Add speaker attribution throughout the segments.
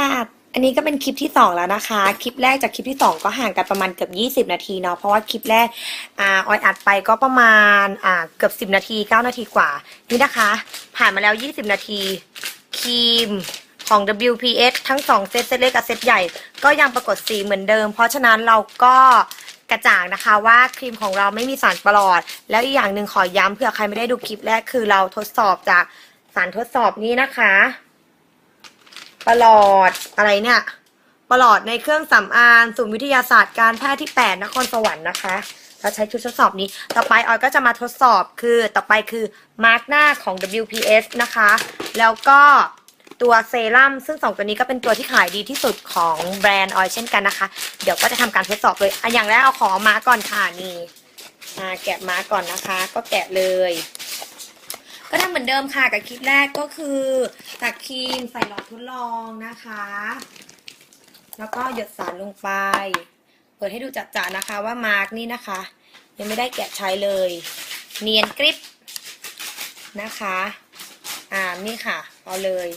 Speaker 1: ค่ะ อันนี้ก็เป็นคลิปที่ 2 แล้วนะคะ คลิปแรกจากคลิปที่ 2 ก็ห่างกันประมาณเกือบ 20 นาทีเนาะ เพราะว่าคลิปแรกอ่าออยอัดไปก็ประมาณอ่าเกือบ 10 นาที 9 นาทีกว่า นี่นะคะ ผ่านมาแล้ว 20 นาที ครีมของ WPS ทั้ง 2 เซต เซตเล็กกับเซตใหญ่ ก็ยังปรากฏสีเหมือนเดิม เพราะฉะนั้นเราก็กระจ่างนะคะว่าครีมของเราไม่มีสารปลอด แล้วอีกอย่างหนึ่งขอย้ำเผื่อใครไม่ได้ดูคลิปแรกคือเราทดสอบจากสารทดสอบนี้นะคะ ประหลอดอะไรเนี่ยประหลอดในเครื่องสำอางศูนย์วิทยาศาสตร์การแพทย์ที่ 8 นครสวรรค์นะคะเราใช้ชุดทดสอบนี้ ต่อไปออยก็จะมาทดสอบคือต่อไปคือมาร์กหน้าของ WPS นะคะ แล้วก็ตัวเซรั่มซึ่งสองตัวนี้ก็เป็นตัวที่ขายดีที่สุดของแบรนด์ออยเช่นกันนะคะ เดี๋ยวก็จะทำการทดสอบเลยอะอย่างแรกเอาของมาก่อนค่ะนี่อ่าแกะมาก่อนนะคะ ก็แกะเลย ก็ทำเหมือนเดิมค่ะกับคลิปแรกก็คือตักครีมใส่หลอดทดลองนะคะ แล้วก็หยดสารลงไป เปิดให้ดูจัดๆนะคะว่ามาร์กนี่นะคะ ยังไม่ได้แกะใช้เลย เนียนกริปนะคะ อ่านี่ค่ะเอาเลย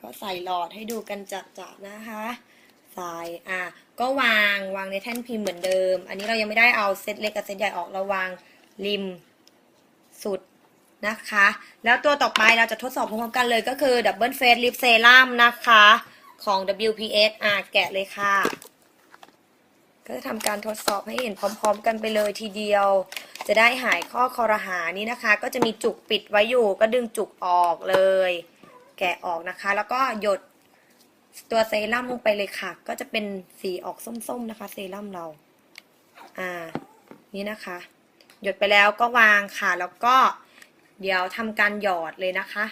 Speaker 1: ก็ใส่หลอดให้ดูกันจัดๆนะคะ ใส่อะ ก็วางวางในแท่นพิมพ์เหมือนเดิม อันนี้เรายังไม่ได้เอาเซตเล็กกับเซตใหญ่ออก เราวางริมสุดนะคะ แล้วตัวต่อไปเราจะทดสอบพร้อมๆกันเลยก็คือ Double Face Lip Serum นะคะ ของ WPS อะ แกะเลยค่ะ ก็จะทำการทดสอบให้เห็นพร้อมๆ กันไปเลยทีเดียว จะได้หายข้อคอรหานี้นะคะ ก็จะมีจุกปิดไว้อยู่ ก็ดึงจุกออกเลย แกะออกนะคะ แล้วก็หยด ตัวเซรั่มลงไปเลยค่ะ ก็จะเป็นสีออกส้มๆนะคะ เซรั่มเรา อ่า นี่นะคะ หยดไปแล้วก็วางค่ะ แล้วก็เดี๋ยวทำการหยอดเลยนะคะ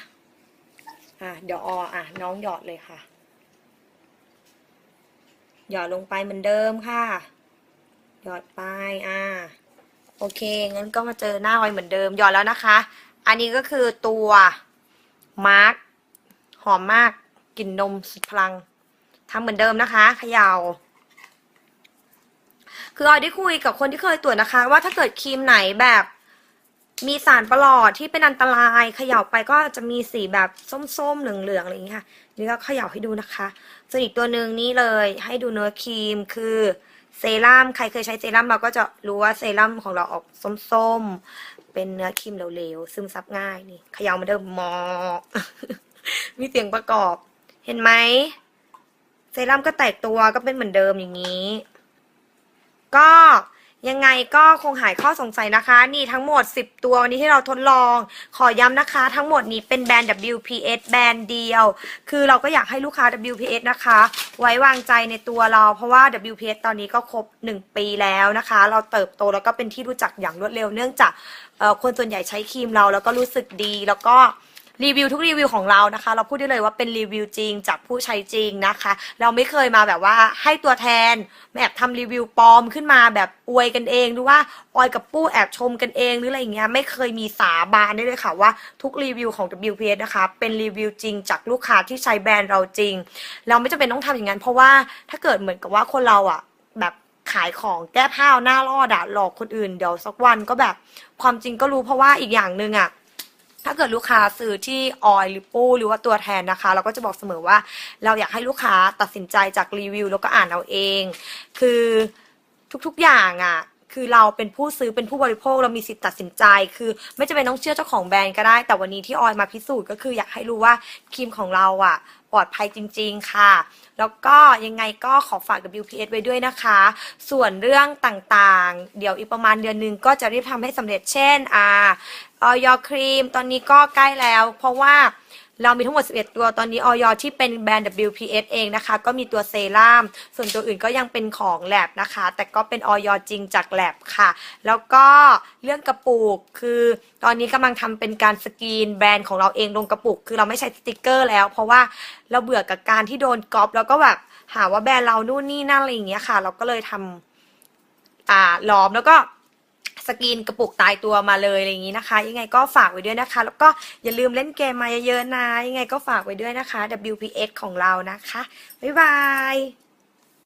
Speaker 1: อ่าเดี๋ยวออะน้องหยอดเลยค่ะ หยอดลงไปเหมือนเดิมค่ะ หยอดไป อ่า โอเค งั้นก็มาเจอหน้าไว้เหมือนเดิม หยอดแล้วนะคะ อันนี้ก็คือตัวมาร์คหอมมาก กลิ่นนมสุดพลังทำเหมือนเดิมนะคะเขยา่าคือออยได้คุยกับคนที่เคยตรวจนะคะ ว่าถ้าเกิดครีมไหนแบบมีสารประหลอดที่เป็นอันตรายเขย่าไปก็จะมีสีแบบส้มๆเหลืองๆอะไรอย่างเงี้ยค่ะ นี่ก็เขย่าให้ดูนะคะส่วนอีกตัวหนึ่งนี่เลยให้ดูเนื้อครีมคือเซรั่มใครเคยใช้เซรั่มเราก็จะรู้ว่าเซรั่มของเราออกส้มๆเป็นเนื้อครีมเหลวๆซึมซับง่ายนี่เขย่ามาเดิมมอกมีเสียงประกอบ เห็นไหมเซรั่มก็แตกตัวก็เป็นเหมือนเดิมอย่างนี้ ก็ยังไงก็คงหายข้อสงสัยนะคะ นี่ทั้งหมด 10 ตัววันนี้ที่เราทดลอง ขอย้ำนะคะ ทั้งหมดนี้เป็นแบรนด์ WPS แบรนด์เดียว คือเราก็อยากให้ลูกค้า WPS นะคะ ไว้วางใจในตัวเรา เพราะว่า WPS ตอนนี้ก็ครบ 1 ปีแล้วนะคะ เราเติบโตแล้วก็เป็นที่รู้จักอย่างรวดเร็วเนื่องจากคนส่วนใหญ่ใช้ครีมเราแล้วก็รู้สึกดีแล้วก็ รีวิวทุกรีวิวของเรานะคะ เราพูดได้เลยว่าเป็นรีวิวจริงจากผู้ใช้จริงนะคะ เราไม่เคยมาแบบว่าให้ตัวแทนแอบทำรีวิวปลอมขึ้นมาแบบอวยกันเองหรือว่าออยกับปู้แอบชมกันเองหรืออะไรอย่างเงี้ยไม่เคยมีสาบานได้เลยค่ะว่าทุกรีวิวของ WPS นะคะเป็นรีวิวจริงจากลูกค้าที่ใช้แบรนด์เราจริง เราไม่จำเป็นต้องทำอย่างนั้นเพราะว่าถ้าเกิดเหมือนกับว่าคนเราอะแบบขายของแก้ผ้าเอาหน้ารอดอะหลอกคนอื่นเดี๋ยวสักวันก็แบบความจริงก็รู้เพราะว่าอีกอย่างหนึ่งอะ ถ้าเกิดลูกค้าซื้อที่ออยหรือปูหรือว่าตัวแทนนะคะ เราก็จะบอกเสมอว่าเราอยากให้ลูกค้าตัดสินใจจากรีวิวแล้วก็อ่านเอาเอง คือทุกๆอย่างอะ่ะ คือเราเป็นผู้ซื้อเป็นผู้บริโภคเรามีสิทธิ์ตัดสินใจ คือไม่จำเป็นต้องเชื่อเจ้าของแบรนด์ก็ได้ แต่วันนี้ที่ออยมาพิสูจน์ก็คืออยากให้รู้ว่าครีมของเราอะปลอดภัยจริง ๆ ค่ะ แล้วก็ยังไงก็ขอฝาก WPS ไว้ด้วยนะคะ ส่วนเรื่องต่างๆ เดี๋ยวอีกประมาณเดือนหนึงก็จะรีบทำให้สำเร็จเช่น อ่าออยครีม ตอนนี้ก็ใกล้แล้ว เพราะว่า เรามีทั้งหมด 11 ตัวตอนนี้ออยที่เป็นแบรนด์ WPS เองนะคะ ก็มีตัวเซรั่มส่วนตัวอื่นก็ยังเป็นของแลบนะคะ แต่ก็เป็นออยจริงจากแลบค่ะ แล้วก็เรื่องกระปุกคือตอนนี้กำลังทำเป็นการสกรีนแบรนด์ของเราเองลงกระปุก คือเราไม่ใช้สติกเกอร์แล้ว เพราะว่าเราเบื่อกับการที่โดนก๊อปแล้วก็แบบหาว่าแบรนด์เรานู่นนี่นั่นอะไรอย่างเงี้ยค่ะ เราก็เลยทำอ่าล้อมแล้วก็ สกรีนกระปุกตายตัวมาเลยอะไรอย่างนี้นะคะ ยังไงก็ฝากไว้ด้วยนะคะ แล้วก็อย่าลืมเล่นเกมมาเยอะๆนะ ยังไงก็ฝากไว้ด้วยนะคะ WPS ของเรานะคะ บ๊ายบาย